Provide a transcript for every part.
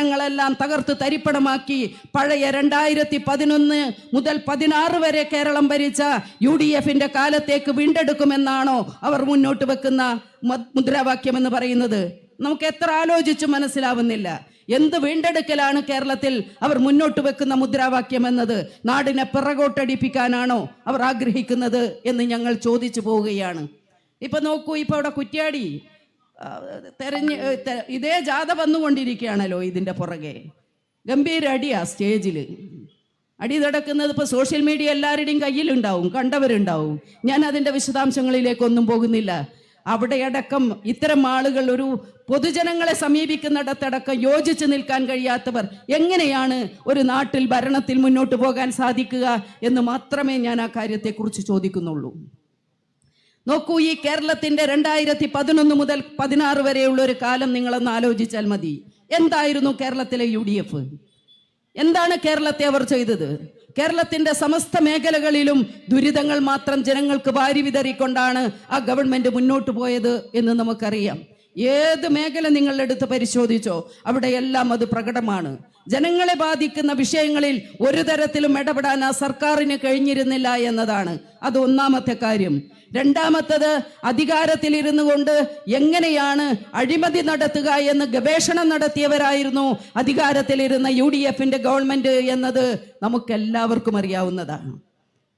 പ്രവർത്തനങ്ങളെല്ലാം തകർത്ത് തരിപ്പണമാക്കി പഴയ രണ്ടായിരത്തി പതിനൊന്ന് മുതൽ പതിനാറ് വരെ കേരളം ഭരിച്ച യു ഡി എഫിന്റെ കാലത്തേക്ക് വീണ്ടെടുക്കുമെന്നാണോ അവർ മുന്നോട്ട് വെക്കുന്ന മുദ്രാവാക്യം എന്ന് പറയുന്നത്? നമുക്ക് എത്ര ആലോചിച്ചു മനസ്സിലാവുന്നില്ല. എന്ത് വീണ്ടെടുക്കലാണ് കേരളത്തിൽ അവർ മുന്നോട്ട് വെക്കുന്ന മുദ്രാവാക്യം എന്നത്? നാടിനെ പിറകോട്ടടിപ്പിക്കാനാണോ അവർ ആഗ്രഹിക്കുന്നത് എന്ന് ഞങ്ങൾ ചോദിച്ചു പോവുകയാണ്. ഇപ്പൊ നോക്കൂ ഇപ്പൊ അവിടെ കുറ്റ്യാടി തെരഞ്ഞ് ഇതേ ജാഥ വന്നുകൊണ്ടിരിക്കുകയാണല്ലോ ഇതിന്റെ പുറകെ. ഗംഭീര അടിയാ സ്റ്റേജിൽ അടി നടക്കുന്നത് ഇപ്പോൾ സോഷ്യൽ മീഡിയ എല്ലാവരുടെയും കയ്യിലുണ്ടാവും കണ്ടവരുണ്ടാവും. ഞാൻ അതിന്റെ വിശദാംശങ്ങളിലേക്കൊന്നും പോകുന്നില്ല. അവിടെയടക്കം ഇത്തരം ആളുകൾ ഒരു പൊതുജനങ്ങളെ സമീപിക്കുന്നിടത്തടക്കം യോജിച്ച് നിൽക്കാൻ കഴിയാത്തവർ എങ്ങനെയാണ് ഒരു നാട്ടിൽ ഭരണത്തിൽ മുന്നോട്ട് പോകാൻ സാധിക്കുക എന്ന് മാത്രമേ ഞാൻ ആ കാര്യത്തെക്കുറിച്ച് ചോദിക്കുന്നുള്ളൂ. നോക്കൂ ഈ കേരളത്തിന്റെ രണ്ടായിരത്തി പതിനൊന്ന് മുതൽ പതിനാറ് വരെയുള്ള ഒരു കാലം നിങ്ങളൊന്ന് ആലോചിച്ചാൽ മതി. എന്തായിരുന്നു കേരളത്തിലെ യു ഡി എഫ് എന്താണ് കേരളത്തെ അവർ ചെയ്തത്? കേരളത്തിന്റെ സമസ്ത മേഖലകളിലും ദുരിതങ്ങൾ മാത്രം ജനങ്ങൾക്ക് വാരി വിതറിക്കൊണ്ടാണ് ആ ഗവൺമെന്റ് മുന്നോട്ട് പോയത് എന്ന് നമുക്കറിയാം. ഏത് മേഖല നിങ്ങൾ എടുത്ത് പരിശോധിച്ചോ അവിടെയെല്ലാം അത് പ്രകടമാണ്. ജനങ്ങളെ ബാധിക്കുന്ന വിഷയങ്ങളിൽ ഒരു തരത്തിലും ഇടപെടാൻ ആ സർക്കാരിന് കഴിഞ്ഞിരുന്നില്ല എന്നതാണ്. അത് ഒന്നാമത്തെ കാര്യം. രണ്ടാമത്തത് അധികാരത്തിലിരുന്നു കൊണ്ട് എങ്ങനെയാണ് അഴിമതി നടത്തുക എന്ന് ഗവേഷണം നടത്തിയവരായിരുന്നു അധികാരത്തിലിരുന്ന യു ഡി എഫിന്റെ ഗവൺമെന്റ് എന്നത് നമുക്കെല്ലാവർക്കും അറിയാവുന്നതാണ്.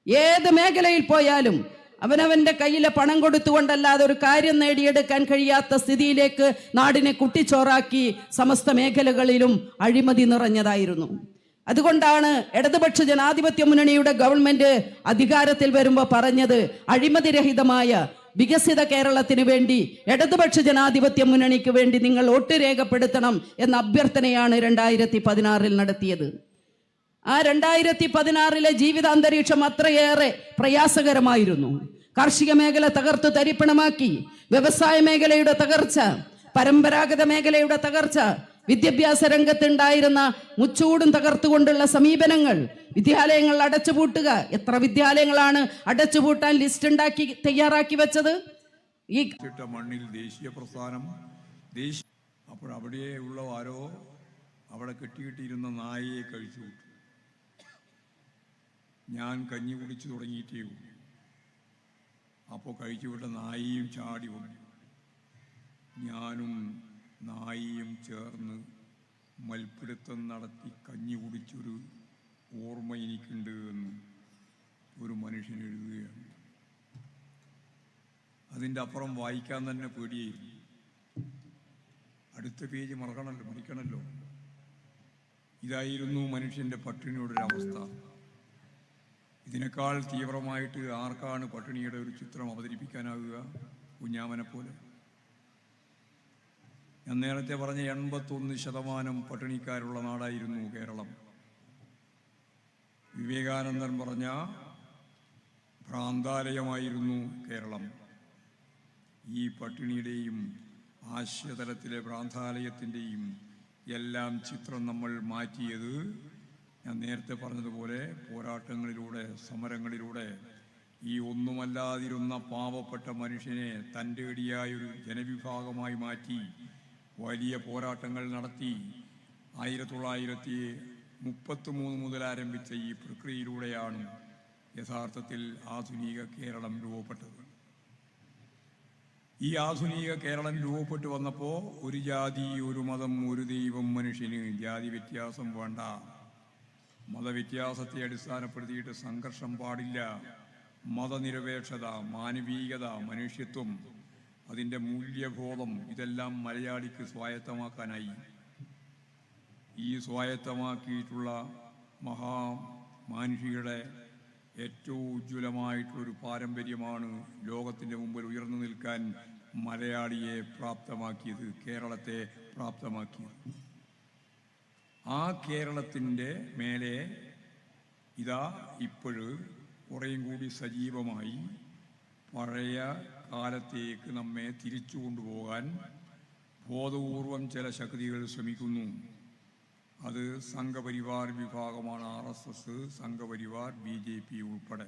ഏത് മേഖലയിൽ പോയാലും അവനവന്റെ കയ്യിലെ പണം കൊടുത്തുകൊണ്ടല്ലാതെ ഒരു കാര്യം നേടിയെടുക്കാൻ കഴിയാത്ത സ്ഥിതിയിലേക്ക് നാടിനെ കുട്ടിച്ചോറാക്കി സമസ്ത മേഖലകളിലും അഴിമതി നിറഞ്ഞതായിരുന്നു. അതുകൊണ്ടാണ് ഇടതുപക്ഷ ജനാധിപത്യ മുന്നണിയുടെ ഗവൺമെന്റ് അധികാരത്തിൽ വരുമ്പോൾ പറഞ്ഞത് അഴിമതിരഹിതമായ വികസിത കേരളത്തിന് വേണ്ടി ഇടതുപക്ഷ ജനാധിപത്യ മുന്നണിക്ക് വേണ്ടി നിങ്ങൾ വോട്ട് രേഖപ്പെടുത്തണം എന്ന അഭ്യർത്ഥനയാണ് രണ്ടായിരത്തി പതിനാറിൽ നടത്തിയത്. ആ രണ്ടായിരത്തി പതിനാറിലെ ജീവിതാന്തരീക്ഷം അത്രയേറെ പ്രയാസകരമായിരുന്നു. കാർഷിക മേഖല തകർത്ത് തരിപ്പണമാക്കി. വ്യവസായ മേഖലയുടെ തകർച്ച പരമ്പരാഗത മേഖലയുടെ തകർച്ച വിദ്യാഭ്യാസ രംഗത്തുണ്ടായിരുന്ന മുച്ചൂടും തകർത്തുകൊണ്ടുള്ള സമീപനങ്ങൾ വിദ്യാലയങ്ങൾ അടച്ചുപൂട്ടുക. എത്ര വിദ്യാലയങ്ങളാണ് അടച്ചുപൂട്ടാൻ ലിസ്റ്റ് ഉണ്ടാക്കി തയ്യാറാക്കി വെച്ചത്? ഈ മണ്ണിൽ ദേശീയ പ്രസ്ഥാനം ദേശീയ അപ്പോൾ അവിടെ ഉള്ള ആരോ അവിടെ കെട്ടിയിട്ടിരുന്ന നായയെ കഴിച്ചു ഞാൻ കഞ്ഞി കുടിച്ചു തുടങ്ങിയിട്ടേ ഉള്ളൂ. അപ്പോൾ കഴിച്ചു വിട്ട നായിയും ചാടി വന്നു ഞാനും നായിയും ചേർന്ന് മൽപ്പിടുത്തം നടത്തി കഞ്ഞി കുടിച്ചൊരു ഓർമ്മ എനിക്കുണ്ട് എന്ന് ഒരു മനുഷ്യൻ എഴുതുകയാണ്. അതിന്റെ അപ്പുറം വായിക്കാൻ തന്നെ പേടിയായിരുന്നു. അടുത്ത പേജ് മറക്കണല്ലോ മറിക്കണല്ലോ. ഇതായിരുന്നു മനുഷ്യന്റെ പട്ടിണിയുടെ അവസ്ഥ. ഇതിനേക്കാൾ തീവ്രമായിട്ട് ആർക്കാണ് പട്ടിണിയുടെ ഒരു ചിത്രം അവതരിപ്പിക്കാനാകുക കുഞ്ഞാമനെ പോലെ. ഞാൻ നേരത്തെ പറഞ്ഞ എൺപത്തൊന്ന് ശതമാനം പട്ടിണിക്കാരുള്ള നാടായിരുന്നു കേരളം. വിവേകാനന്ദൻ പറഞ്ഞ ഭ്രാന്താലയമായിരുന്നു കേരളം. ഈ പട്ടിണിയുടെയും ആശയതലത്തിലെ ഭ്രാന്താലയത്തിന്റെയും എല്ലാം ചിത്രം നമ്മൾ മാറ്റിയത് ഞാൻ നേരത്തെ പറഞ്ഞതുപോലെ പോരാട്ടങ്ങളിലൂടെ സമരങ്ങളിലൂടെ ഈ ഒന്നുമല്ലാതിരുന്ന പാവപ്പെട്ട മനുഷ്യനെ തന്റെ ഇടിയായൊരു ജനവിഭാഗമായി മാറ്റി വലിയ പോരാട്ടങ്ങൾ നടത്തി ആയിരത്തി തൊള്ളായിരത്തി മുപ്പത്തി മൂന്ന് മുതൽ ആരംഭിച്ച ഈ പ്രക്രിയയിലൂടെയാണ് യഥാർത്ഥത്തിൽ ആധുനിക കേരളം രൂപപ്പെട്ടത്. ഈ ആധുനിക കേരളം രൂപപ്പെട്ടു വന്നപ്പോൾ ഒരു ജാതി ഒരു മതം ഒരു ദൈവം മനുഷ്യന് ജാതി വ്യത്യാസം വേണ്ട. മതവ്യത്യാസത്തെ അടിസ്ഥാനപ്പെടുത്തിയിട്ട് സംഘർഷം പാടില്ല. മതനിരപേക്ഷത മാനവീകത മനുഷ്യത്വം അതിന്റെ മൂല്യബോധം ഇതെല്ലാം മലയാളിക്ക് സ്വായത്തമാക്കാനായി. ഈ സ്വായത്തമാക്കിയിട്ടുള്ള മഹാ മാനുഷികയുടെ ഏറ്റവും ഉജ്ജ്വലമായിട്ടുള്ളൊരു പാരമ്പര്യമാണ് ലോകത്തിന്റെ മുമ്പിൽ ഉയർന്നു നിൽക്കാൻ മലയാളിയെ പ്രാപ്തമാക്കിയത് കേരളത്തെ പ്രാപ്തമാക്കിയത്. ആ കേരളത്തിന്റെ മേലെ ഇതാ ഇപ്പോഴ് കുറേയും കൂടി സജീവമായി പഴയ കാലത്തേക്ക് നമ്മെ തിരിച്ചു കൊണ്ടുപോകാൻ ബോധപൂർവം ചില ശക്തികൾ ശ്രമിക്കുന്നു. അത് സംഘപരിവാർ വിഭാഗമാണ് R S S Sangh Parivar B J P ഉൾപ്പെടെ.